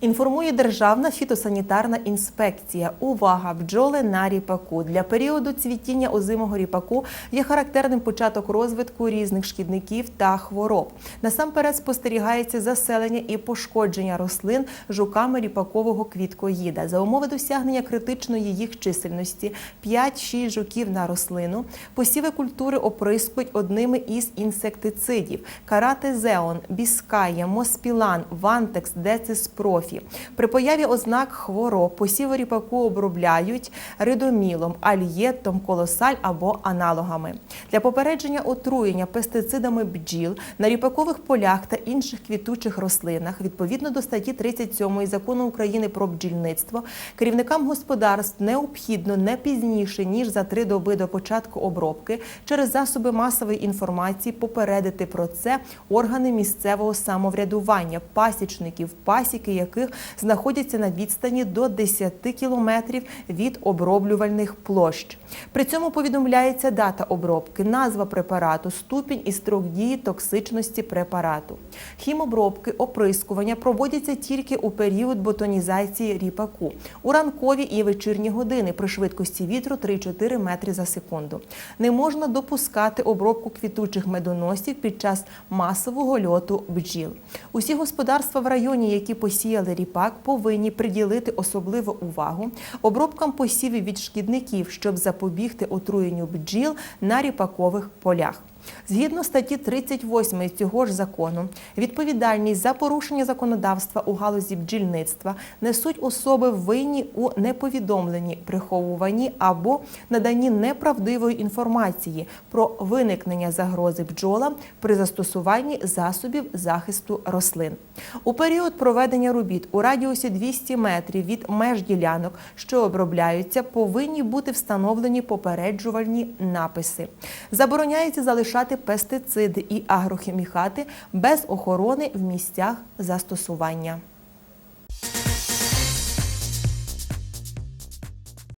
Інформує Державна фітосанітарна інспекція. Увага! Бджоли на ріпаку. Для періоду цвітіння озимого ріпаку є характерним початок розвитку різних шкідників та хвороб. Насамперед спостерігається заселення і пошкодження рослин жуками ріпакового квіткоїда. За умови досягнення критичної їх чисельності 5-6 жуків на рослину. Посіви культури оприскують одними із інсектицидів: каратезеон, біскає, моспілан, вантекс, дециспрофі. При появі ознак хвороб посіви ріпаку обробляють ридомілом, альєтом, колосаль або аналогами. Для попередження отруєння пестицидами бджіл на ріпакових полях та інших квітучих рослинах відповідно до статті 37 закону України про бджільництво керівникам господарств необхідно не пізніше ніж за три доби до початку обробки через засоби масової інформації попередити про це органи місцевого самоврядування, пасічників, пасіки яких знаходяться на відстані до 10 кілометрів від оброблювальних площ. При цьому повідомляється дата обробки, назва препарату, ступінь і строк дії токсичності препарату. Хімобробки, оприскування проводяться тільки у період ботонізації ріпаку у ранкові і вечірні години при швидкості вітру 3-4 метри за секунду. Не можна допускати обробку квітучих медоносів під час масового льоту бджіл. Усі господарства в районі, які посіяли ріпак, повинні приділити особливу увагу обробкам посівів від шкідників, щоб запобігти отруєнню бджіл на ріпакових полях. Згідно статті 38 цього ж закону, відповідальність за порушення законодавства у галузі бджільництва несуть особи винні у неповідомленні, приховуванні або наданні неправдивої інформації про виникнення загрози бджолам при застосуванні засобів захисту рослин. У період проведення робіт у радіусі 200 метрів від меж ділянок, що обробляються, повинні бути встановлені попереджувальні написи. Забороняється залишати пестициди і агрохімікати без охорони в місцях застосування.